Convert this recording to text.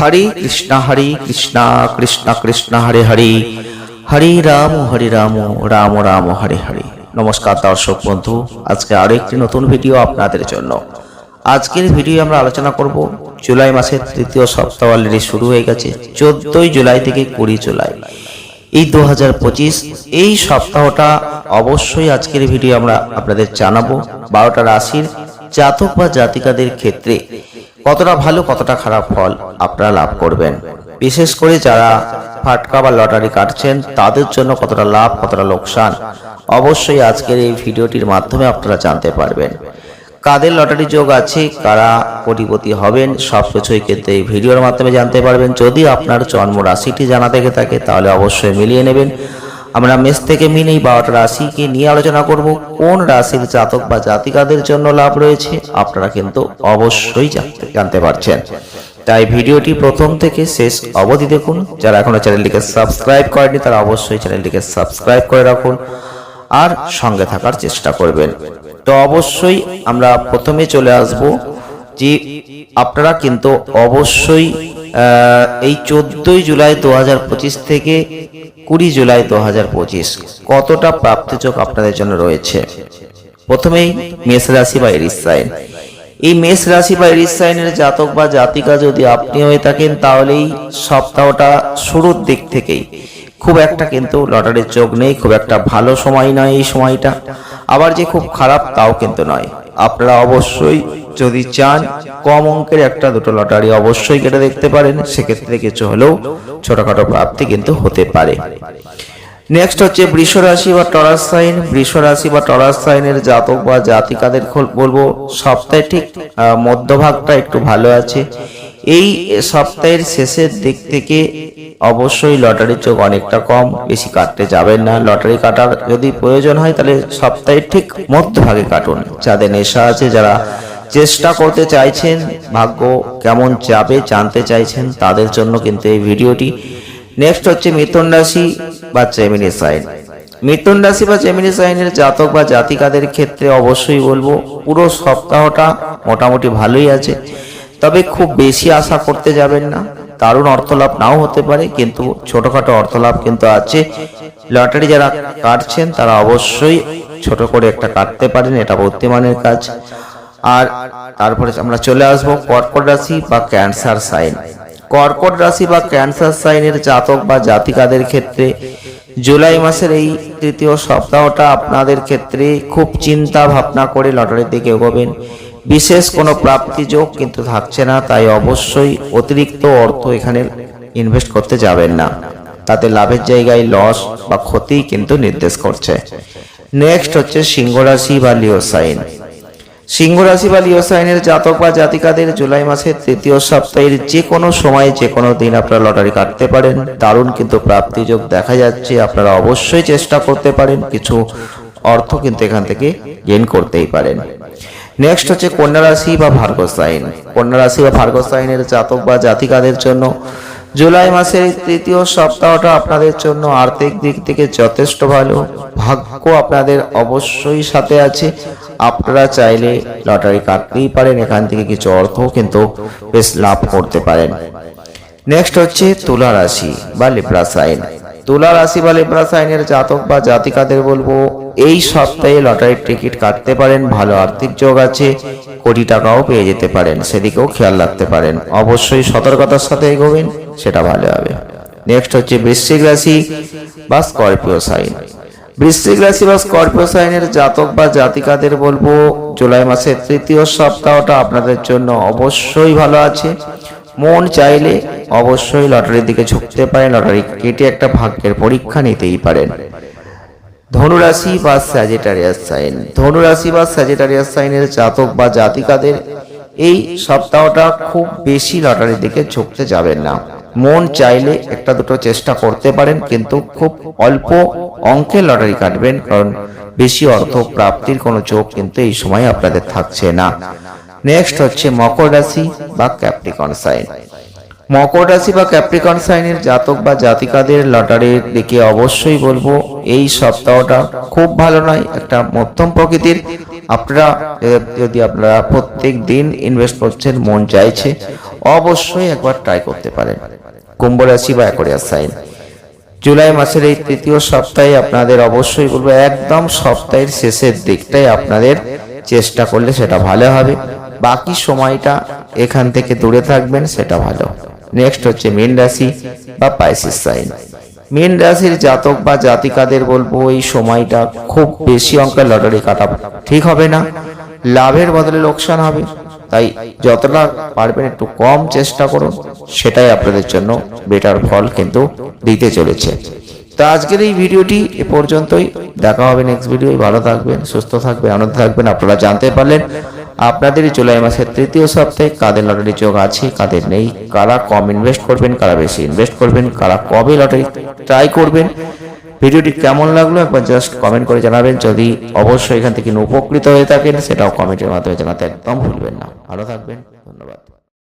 হরে কৃষ্ণ হরে কৃষ্ণ কৃষ্ণ কৃষ্ণ, হরে হরে। হরে রাম হরে রাম রাম রাম, হরে হরে। নমস্কার দর্শক বন্ধু, আজকে আরও একটি নতুন ভিডিও আপনাদের জন্য। আজকের ভিডিও আমরা আলোচনা করব, জুলাই মাসের তৃতীয় সপ্তাহ অলরেডি শুরু হয়ে গেছে, চোদ্দই জুলাই থেকে কুড়ি জুলাই। এই দু পঁচিশ, এই সপ্তাহটা অবশ্যই আজকের ভিডিও আমরা আপনাদের জানাব, বারোটা রাশির জাতক বা জাতিকাদের ক্ষেত্রে। কতটা ভালো, কতটা খারাপ ফল আপনারা লাভ করবেন। বিশেষ করে যারা ফাটকা বা লটারি কাটছেন, তাদের জন্য কতটা লাভ, কতটা লোকসান, অবশ্যই আজকের এই ভিডিওটির মাধ্যমে আপনারা জানতে পারবেন। কাদের লটারি যোগ আছে, কারা কোটিপতি হবেন সব কিছুই কিন্তু এই ভিডিওর মাধ্যমে জানতে পারবেন। যদি আপনার জন্ম রাশিটি জানা থেকে থাকে, তাহলে অবশ্যই মিলিয়ে নেবেন। আমরা মেষ থেকে মিন এই বারোটা রাশিকে নিয়ে আলোচনা করব। কোন রাশির জাতক বা জাতিকাদের জন্য লাভ রয়েছে? আপনারা কিন্তু অবশ্যই জানতে পারছেন। তাই ভিডিওটি প্রথম থেকে শেষ অবধি দেখুন। যারা এখনও চ্যানেলটিকে সাবস্ক্রাইব করেনি তারা অবশ্যই চ্যানেলটিকে সাবস্ক্রাইব করে রাখুন আর সঙ্গে থাকার চেষ্টা করবেন। তো অবশ্যই আমরা প্রথমে চলে আসব যে আপনারা কিন্তু অবশ্যই এই চোদ্দই জুলাই দু হাজার পঁচিশ থেকে কুড়ি জুলাই দু হাজার পঁচিশ কতটা প্রাপ্তিযোগ আপনাদের জন্য রয়েছে? প্রথমেই মেষ রাশি বা এরিস সাইন। এই মেষ রাশি বা এরিস সাইনের জাতক বা জাতিকা যদি আপনি হয়ে থাকেন তাহলে এই সপ্তাহটা শুরুর দিক থেকেই। খুব একটা কিন্তু লটারির চোখ নেই, খুব একটা ভালো সময় নয় এই সময়টা। আবার যে খুব খারাপ, তাও কিন্তু নয়। আপনারা অবশ্যই যদি চান, কম অঙ্কের একটা দুটো লটারি অবশ্যই কেটে দেখতে পারেন। সেক্ষেত্রে কিছু হলেও ছোটখাটো প্রাপ্তি কিন্তু হতে পারে। নেক্সট হচ্ছে বৃষ রাশি বা টরাস সাইন। বৃষ রাশি বা টরাস সাইনের জাতক বা জাতিকাদের বলব সপ্তাহে ঠিক মধ্যভাগটা একটু ভালো আছে। এই সপ্তাহের শেষের দিক থেকে অবশ্যই লটারির চোখ অনেকটা কম, বেশি কাটতে যাবেন না। লটারি কাটার যদি প্রয়োজন হয়, তাহলে সপ্তাহের ঠিক মধ্যভাগে কাটুন। যাদের নেশা আছে, যারা চেষ্টা করতে চাইছেন, ভাগ্য কেমন যাবে, জানতে চাইছেন, তাদের জন্য কিন্তু এই ভিডিওটি। নেক্সট হচ্ছে মিথুন রাশি বা জেমিনি সাইন মিথুন রাশি বা জেমিনি সাইনের জাতক বা জাতিকাদের ক্ষেত্রে অবশ্যই বলব, পুরো সপ্তাহটা মোটামুটি ভালোই আছে। তবে খুব বেশি আশা করতে যাবেন না। দারুণ অর্থলাভ নাও হতে পারে, কিন্তু ছোটখাটো অর্থলাভ কিন্তু আছে। লটারি যারা কাটছেন, তারা অবশ্যই ছোট করে একটা কাটতে পারেন, এটা বুদ্ধিমানের কাজ। আর তারপরে আমরা চলে আসব কর্কট রাশি বা ক্যান্সার সাইন। কর্কট রাশি বা ক্যান্সার সাইনের জাতক বা জাতিকাদের ক্ষেত্রে জুলাই মাসের এই তৃতীয় সপ্তাহটা আপনাদের ক্ষেত্রে খুব চিন্তা ভাবনা করে লটারির দিকে এগোবেন। বিশেষ কোনো প্রাপ্তি যোগ কিন্তু থাকছে না, তাই অবশ্যই অতিরিক্ত অর্থ এখানে ইনভেস্ট করতে যাবেন না। তাতে লাভের জায়গায় লস বা ক্ষতি কিন্তু নির্দেশ করছে। নেক্সট হচ্ছে সিংহ রাশি বা লিও সাইন। সিংহ রাশি বা লিও সাইনের জাতক বা জাতিকাদের জুলাই মাসের তৃতীয় সপ্তাহের যে কোনো সময় যে কোনো দিন আপনারা লটারি কাটতে পারেন। দারুণ কিন্তু প্রাপ্তিযোগ দেখা যাচ্ছে, আপনারা অবশ্যই চেষ্টা করতে পারেন, কিছু অর্থ কিন্তু এখান থেকে গেইন করতেই পারেন। নেক্সট হচ্ছে কন্যা রাশি বা ভার্গ সাইন। কন্যা রাশি বা ভার্গ সাইনের জাতক বা জাতিকাদের জন্য জুলাই মাসের তৃতীয় সপ্তাহটা আপনাদের জন্য আর্থিক দিক থেকে যথেষ্ট ভালো। ভাগ্য আপনাদের অবশ্যই সাথে আছে। আপনারা চাইলে লটারি কাটতেই পারেন, এখান থেকে কিছু অর্থ কিন্তু বেশ লাভ করতে পারেন। নেক্সট হচ্ছে তুলা রাশি বা লিব্রা সাইন। তুলা রাশি বা লিব্রা সাইনের জাতক বা জাতিকাদের বলব, এই সপ্তাহে লটারির টিকিট কাটতে পারেন, ভালো আর্থিক যোগ আছে, কোটি টাকাও পেয়ে যেতে পারেন, সেদিকেও খেয়াল রাখতে পারেন। অবশ্যই সতর্কতার সাথে এগোবেন, সেটা ভালো হবে। নেক্সট হচ্ছে বৃশ্চিক রাশি বা স্করপিও সাইন। বৃশ্চিক রাশি বা স্করপিও সাইনের জাতক বা জাতিকাদের বলব, জুলাই মাসের তৃতীয় সপ্তাহটা আপনাদের জন্য অবশ্যই ভালো আছে। মন চাইলে অবশ্যই লটারির দিকে ঝুঁকতে পারেন লটারি কেটে একটা ভাগ্যের পরীক্ষা নিতেই পারেন। ধনুরাশি বা স্যাজিটারিয়াস সাইন ধনুরাশি বা স্যাজিটারিয়াস সাইনের জাতক বা জাতিকাদের এই সপ্তাহটা খুব বেশি লটারির দিকে ঝুঁকতে যাবেন না। মন চাইলে একটা দুটো চেষ্টা করতে পারেন, কিন্তু খুব অল্প অঙ্কের লটারি কাটবেন, কারণ বেশি অর্থ প্রাপ্তির কোনো যোগ কিন্তু এই সময় আপনাদের থাকছে না। নেক্সট হচ্ছে মকর রাশি বা ক্যাপ্রিকন সাইন মকর রাশি বা ক্যাপ্রিকন সাইনের জাতক বা জাতিকাদের লটারির দিকে অবশ্যই বলব, এই সপ্তাহটা খুব ভালো নয়, একটা মধ্যম প্রকৃতির। আপনারা যদি আপনারা প্রত্যেক দিন ইনভেস্ট করছেন, মন চাইছে, অবশ্যই একবার ট্রাই করতে পারেন। কুম্ভ রাশি বা অ্যাকোরিয়াস সাইন জুলাই মাসের এই তৃতীয় সপ্তাহে আপনাদের অবশ্যই বলব, একদম সপ্তাহের শেষের দিকটাই আপনাদের চেষ্টা করলে সেটা ভালো হবে। বাকি সময়টা এখান থেকে দূরে থাকবেন, সেটা ভালো। নেক্সট হচ্ছে মীন রাশি বা পাইসিস সাইন মীন রাশির জাতক বা জাতিকাদের বলব, এই সময়টা খুব বেশি অঙ্কের লটারি কাটা ঠিক হবে না? লাভের বদলে লোকসান হবে। তাই যতটা পারবেন একটু কম চেষ্টা করুন, সেটাই আপনাদের জন্য বেটার ফল কিন্তু দিতে চলেছে। তো আজকের এই ভিডিওটি এ পর্যন্তই। দেখা হবে নেক্সট ভিডিও ভালো থাকবেন, সুস্থ থাকবেন, আনন্দ থাকবেন। আপনারা জানতে পারলেন আপনাদের জুলাই মাসের তৃতীয় সপ্তাহে কাদের লটারি যোগ আছে, কাদের নেই, কারা কম ইনভেস্ট করবেন, কারা বেশি ইনভেস্ট করবেন, কারা কবে লটারি ট্রাই করবেন, ভিডিওটি কেমন লাগল একবার জাস্ট কমেন্ট করে জানাবেন, যদি অবশ্যই এখান থেকে উপকৃত হয়ে থাকেন, সেটাও কমেন্টের মাধ্যমে জানাতে একদম ভুলবেন না। ভালো থাকবেন, ধন্যবাদ।